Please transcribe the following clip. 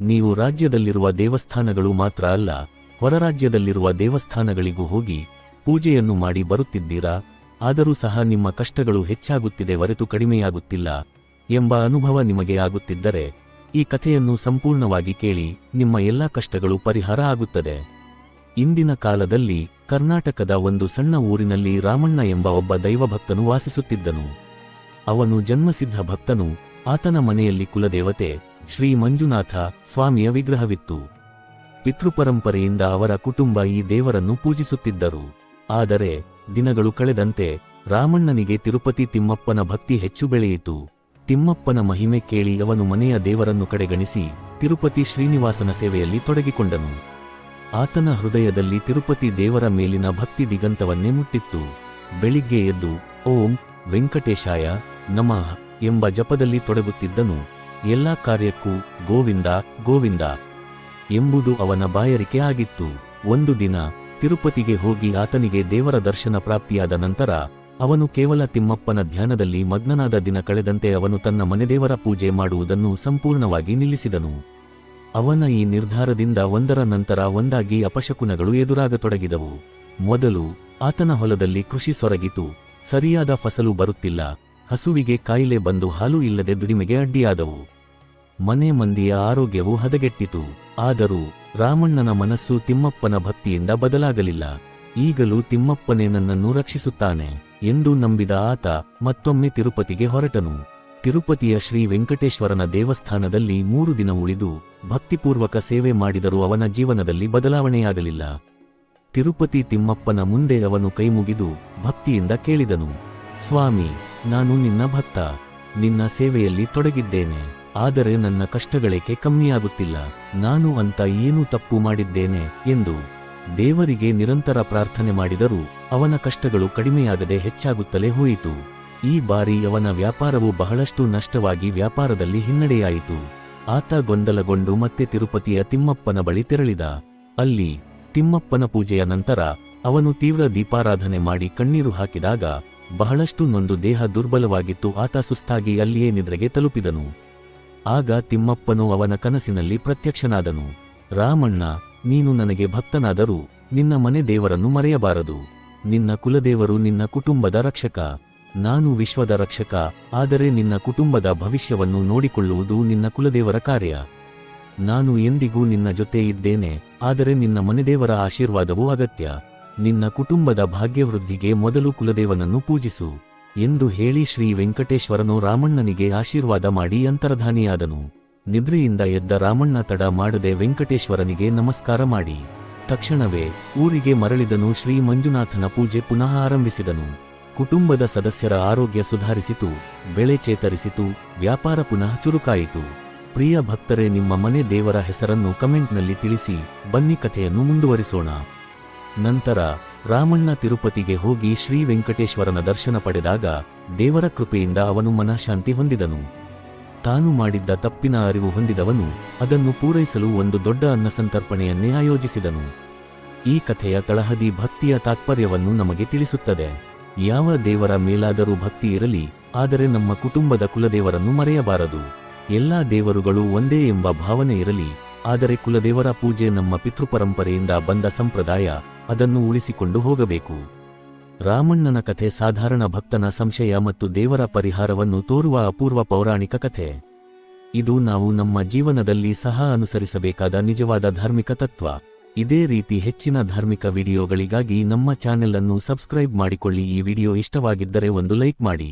ನೀವು ರಾಜ್ಯದಲ್ಲಿರುವ ದೇವಸ್ಥಾನಗಳು ಮಾತ್ರ ಅಲ್ಲ, ಹೊರರಾಜ್ಯದಲ್ಲಿರುವ ದೇವಸ್ಥಾನಗಳಿಗೂ ಹೋಗಿ ಪೂಜೆಯನ್ನು ಮಾಡಿ ಬರುತ್ತಿದ್ದೀರಾ? ಆದರೂ ಸಹ ನಿಮ್ಮ ಕಷ್ಟಗಳು ಹೆಚ್ಚಾಗುತ್ತಿದೆ ಹೊರತು ಕಡಿಮೆಯಾಗುತ್ತಿಲ್ಲ ಎಂಬ ಅನುಭವ ನಿಮಗೆ ಆಗುತ್ತಿದ್ದರೆ, ಈ ಕಥೆಯನ್ನು ಸಂಪೂರ್ಣವಾಗಿ ಕೇಳಿ ನಿಮ್ಮ ಎಲ್ಲಾ ಕಷ್ಟಗಳು ಪರಿಹಾರ ಆಗುತ್ತದೆ. ಇಂದಿನ ಕಾಲದಲ್ಲಿ ಕರ್ನಾಟಕದ ಒಂದು ಸಣ್ಣ ಊರಿನಲ್ಲಿ ರಾಮಣ್ಣ ಎಂಬ ಒಬ್ಬ ದೈವಭಕ್ತನು ವಾಸಿಸುತ್ತಿದ್ದನು. ಅವನು ಜನ್ಮಸಿದ್ಧ ಭಕ್ತನು, ಆತನ ಮನೆಯಲ್ಲಿ ಕುಲದೇವತೆ ಶ್ರೀ ಮಂಜುನಾಥ ಸ್ವಾಮಿಯ ವಿಗ್ರಹವಿತ್ತು. ಪಿತೃಪರಂಪರೆಯಿಂದ ಅವರ ಕುಟುಂಬ ಈ ದೇವರನ್ನು ಪೂಜಿಸುತ್ತಿದ್ದರು. ಆದರೆ, ದಿನಗಳು ಕಳೆದಂತೆ ರಾಮಣ್ಣನಿಗೆ ತಿರುಪತಿ ತಿಮ್ಮಪ್ಪನ ಭಕ್ತಿ ಹೆಚ್ಚು ಬೆಳೆಯಿತು. ತಿಮ್ಮಪ್ಪನ ಮಹಿಮೆ ಕೇಳಿ ಅವನು ಮನೆಯ ದೇವರನ್ನು ಕಡೆಗಣಿಸಿ ತಿರುಪತಿ ಶ್ರೀನಿವಾಸನ ಸೇವೆಯಲ್ಲಿ ತೊಡಗಿಕೊಂಡನು. ಆತನ ಹೃದಯದಲ್ಲಿ ತಿರುಪತಿ ದೇವರ ಮೇಲಿನ ಭಕ್ತಿ ದಿಗಂತವನ್ನೇ ಮುಟ್ಟಿತ್ತು. ಬೆಳಿಗ್ಗೆ ಎದ್ದು, ಓಂ ವೆಂಕಟೇಶಾಯ ನಮಃ ಎಂಬ ಜಪದಲ್ಲಿ ತೊಡಗುತ್ತಿದ್ದನು. ಎಲ್ಲಾ ಕಾರ್ಯಕ್ಕೂ ಗೋವಿಂದ ಗೋವಿಂದ ಎಂಬುದು ಅವನ ಬಾಯರಿಕೆ ಆಗಿತ್ತು. ಒಂದು ದಿನ ತಿರುಪತಿಗೆ ಹೋಗಿ ಆತನಿಗೆ ದೇವರ ದರ್ಶನ ಪ್ರಾಪ್ತಿಯಾದ ನಂತರ ಅವನು ಕೇವಲ ತಿಮ್ಮಪ್ಪನ ಧ್ಯಾನದಲ್ಲಿ ಮಗ್ನನಾದ ದಿನ ಕಳೆದಂತೆ ಅವನು ತನ್ನ ಮನೆದೇವರ ಪೂಜೆ ಮಾಡುವುದನ್ನು ಸಂಪೂರ್ಣವಾಗಿ ನಿಲ್ಲಿಸಿದನು. ಅವನ ಈ ನಿರ್ಧಾರದಿಂದ ಒಂದರ ನಂತರ ಒಂದಾಗಿ ಅಪಶಕುನಗಳು ಎದುರಾಗತೊಡಗಿದವು. ಮೊದಲು ಆತನ ಹೊಲದಲ್ಲಿ ಕೃಷಿ ಸೊರಗಿತು. ಸರಿಯಾದ ಫಸಲು ಬರುತ್ತಿಲ್ಲ. ಹಸುವಿಗೆ ಕಾಯಿಲೆ ಬಂದು ಹಾಲು ಇಲ್ಲದೆ ದುಡಿಮೆಗೆ ಅಡ್ಡಿಯಾದವು. ಮನೆ ಮಂದಿಯ ಆರೋಗ್ಯವು ಹದಗೆಟ್ಟಿತು. ಆದರೂ ರಾಮಣ್ಣನ ಮನಸ್ಸು ತಿಮ್ಮಪ್ಪನ ಭಕ್ತಿಯಿಂದ ಬದಲಾಗಲಿಲ್ಲ. ಈಗಲೂ ತಿಮ್ಮಪ್ಪನೇ ನನ್ನನ್ನು ರಕ್ಷಿಸುತ್ತಾನೆ ಎಂದು ನಂಬಿದ ಆತ ಮತ್ತೊಮ್ಮೆ ತಿರುಪತಿಗೆ ಹೊರಟನು. ತಿರುಪತಿಯ ಶ್ರೀ ವೆಂಕಟೇಶ್ವರನ ದೇವಸ್ಥಾನದಲ್ಲಿ ಮೂರು ದಿನ ಉಳಿದು ಭಕ್ತಿಪೂರ್ವಕ ಸೇವೆ ಮಾಡಿದರೂ ಅವನ ಜೀವನದಲ್ಲಿ ಬದಲಾವಣೆಯಾಗಲಿಲ್ಲ. ತಿರುಪತಿ ತಿಮ್ಮಪ್ಪನ ಮುಂದೆ ಅವನು ಕೈಮುಗಿದು ಭಕ್ತಿಯಿಂದ ಕೇಳಿದನು, ಸ್ವಾಮಿ ನಾನು ನಿನ್ನ ಭಕ್ತ, ನಿನ್ನ ಸೇವೆಯಲ್ಲಿ ತೊಡಗಿದ್ದೇನೆ, ಆದರೆ ನನ್ನ ಕಷ್ಟಗಳೇಕೆ ಕಮ್ಮಿಯಾಗುತ್ತಿಲ್ಲ, ನಾನು ಅಂತ ಏನು ತಪ್ಪು ಮಾಡಿದ್ದೇನೆ ಎಂದು ದೇವರಿಗೆ ನಿರಂತರ ಪ್ರಾರ್ಥನೆ ಮಾಡಿದರೂ ಅವನ ಕಷ್ಟಗಳು ಕಡಿಮೆಯಾಗದೆ ಹೆಚ್ಚಾಗುತ್ತಲೇ ಹೋಯಿತು. ಈ ಬಾರಿ ಅವನ ವ್ಯಾಪಾರವು ಬಹಳಷ್ಟು ನಷ್ಟವಾಗಿ ವ್ಯಾಪಾರದಲ್ಲಿ ಹಿನ್ನಡೆಯಾಯಿತು. ಆತ ಗೊಂದಲಗೊಂಡು ಮತ್ತೆ ತಿರುಪತಿಯ ತಿಮ್ಮಪ್ಪನ ಬಳಿ ತೆರಳಿದ. ಅಲ್ಲಿ ತಿಮ್ಮಪ್ಪನ ಪೂಜೆಯ ನಂತರ ಅವನು ತೀವ್ರ ದೀಪಾರಾಧನೆ ಮಾಡಿ ಕಣ್ಣೀರು ಹಾಕಿದಾಗ ಬಹಳಷ್ಟು ನೊಂದು ದೇಹ ದುರ್ಬಲವಾಗಿತ್ತು, ಆತ ಸುಸ್ತಾಗಿ ಅಲ್ಲಿಯೇ ನಿದ್ರೆಗೆ ತಲುಪಿದನು. ಆಗ ತಿಮ್ಮಪ್ಪನು ಅವನ ಕನಸಿನಲ್ಲಿ ಪ್ರತ್ಯಕ್ಷನಾದನು. ರಾಮಣ್ಣ, ನೀನು ನನಗೆ ಭಕ್ತನಾದರೂ ನಿನ್ನ ಮನೆ ದೇವರನ್ನು ಮರೆಯಬಾರದು. ನಿನ್ನ ಕುಲದೇವರು ನಿನ್ನ ಕುಟುಂಬದ ರಕ್ಷಕ. ನಾನು ವಿಶ್ವದ ರಕ್ಷಕ, ಆದರೆ ನಿನ್ನ ಕುಟುಂಬದ ಭವಿಷ್ಯವನ್ನು ನೋಡಿಕೊಳ್ಳುವುದು ನಿನ್ನ ಕುಲದೇವರ ಕಾರ್ಯ. ನಾನು ಎಂದಿಗೂ ನಿನ್ನ ಜೊತೆ ಇದ್ದೇನೆ, ಆದರೆ ನಿನ್ನ ಮನೆದೇವರ ಆಶೀರ್ವಾದವೂ ಅಗತ್ಯ. ನಿನ್ನ ಕುಟುಂಬದ ಭಾಗ್ಯವೃದ್ಧಿಗೆ ಮೊದಲು ಕುಲದೇವನನ್ನು ಪೂಜಿಸು ಎಂದು ಹೇಳಿ ಶ್ರೀ ವೆಂಕಟೇಶ್ವರನು ರಾಮಣ್ಣನಿಗೆ ಆಶೀರ್ವಾದ ಮಾಡಿ ಅಂತರಧಾನಿಯಾದನು. ನಿದ್ರೆಯಿಂದ ಎದ್ದ ರಾಮಣ್ಣ ತಡ ಮಾಡದೆ ವೆಂಕಟೇಶ್ವರನಿಗೆ ನಮಸ್ಕಾರ ಮಾಡಿ. ತಕ್ಷಣವೇ ಊರಿಗೆ ಮರಳಿದನು ಶ್ರೀ ಮಂಜುನಾಥನ ಪೂಜೆ ಪುನಃ ಆರಂಭಿಸಿದನು. ಕುಟುಂಬದ ಸದಸ್ಯರ ಆರೋಗ್ಯ ಸುಧಾರಿಸಿತು, ಬೆಳೆ ಚೇತರಿಸಿತು, ವ್ಯಾಪಾರ ಪುನಃ ಚುರುಕಾಯಿತು. ಪ್ರಿಯ ಭಕ್ತರೇ, ನಿಮ್ಮ ಮನೆ ದೇವರ ಹೆಸರನ್ನು ಕಮೆಂಟ್ನಲ್ಲಿ ತಿಳಿಸಿ, ಬನ್ನಿ ಕಥೆಯನ್ನು ಮುಂದುವರಿಸೋಣ. ನಂತರ ರಾಮಣ್ಣ ತಿರುಪತಿಗೆ ಹೋಗಿ ಶ್ರೀ ವೆಂಕಟೇಶ್ವರನ ದರ್ಶನ ಪಡೆದಾಗ ದೇವರ ಕೃಪೆಯಿಂದ ಅವನು ಮನಃಶಾಂತಿ ಹೊಂದಿದನು. ತಾನು ಮಾಡಿದ್ದ ತಪ್ಪಿನ ಅರಿವು ಹೊಂದಿದವನು ಅದನ್ನು ಪೂರೈಸಲು ಒಂದು ದೊಡ್ಡ ಅನ್ನಸಂತರ್ಪಣೆಯನ್ನೇ ಆಯೋಜಿಸಿದನು. ಈ ಕಥೆಯ ತಳಹದಿ ಭಕ್ತಿಯ ತಾತ್ಪರ್ಯವನ್ನು ನಮಗೆ ತಿಳಿಸುತ್ತದೆ. ಯಾವ ದೇವರ ಮೇಲಾದರೂ ಭಕ್ತಿ ಇರಲಿ, ಆದರೆ ನಮ್ಮ ಕುಟುಂಬದ ಕುಲದೇವರನ್ನು ಮರೆಯಬಾರದು. ಎಲ್ಲಾ ದೇವರುಗಳು ಒಂದೇ ಎಂಬ ಭಾವನೆ ಇರಲಿ, ಆದರೆ ಕುಲದೇವರ ಪೂಜೆ ನಮ್ಮ ಪಿತೃಪರಂಪರೆಯಿಂದ ಬಂದ ಸಂಪ್ರದಾಯ ಅದನ್ನು ಉಳಿಸಿಕೊಂಡು ಹೋಗಬೇಕು. ರಾಮಣ್ಣನ ಕಥೆ ಸಾಧಾರಣ ಭಕ್ತನ ಸಂಶಯ ಮತ್ತು ದೇವರ ಪರಿಹಾರವನ್ನು ತೋರುವ ಅಪೂರ್ವ ಪೌರಾಣಿಕ ಕಥೆ. ಇದು ನಾವು ನಮ್ಮ ಜೀವನದಲ್ಲಿ ಸಹ ಅನುಸರಿಸಬೇಕಾದ ನಿಜವಾದ ಧಾರ್ಮಿಕ ತತ್ವ. ಇದೇ ರೀತಿ ಹೆಚ್ಚಿನ ಧಾರ್ಮಿಕ ವಿಡಿಯೋಗಳಿಗಾಗಿ ನಮ್ಮ ಚಾನೆಲ್ ಅನ್ನು ಸಬ್ಸ್ಕ್ರೈಬ್ ಮಾಡಿಕೊಳ್ಳಿ. ಈ ವಿಡಿಯೋ ಇಷ್ಟವಾಗಿದ್ದರೆ ಒಂದು ಲೈಕ್ ಮಾಡಿ.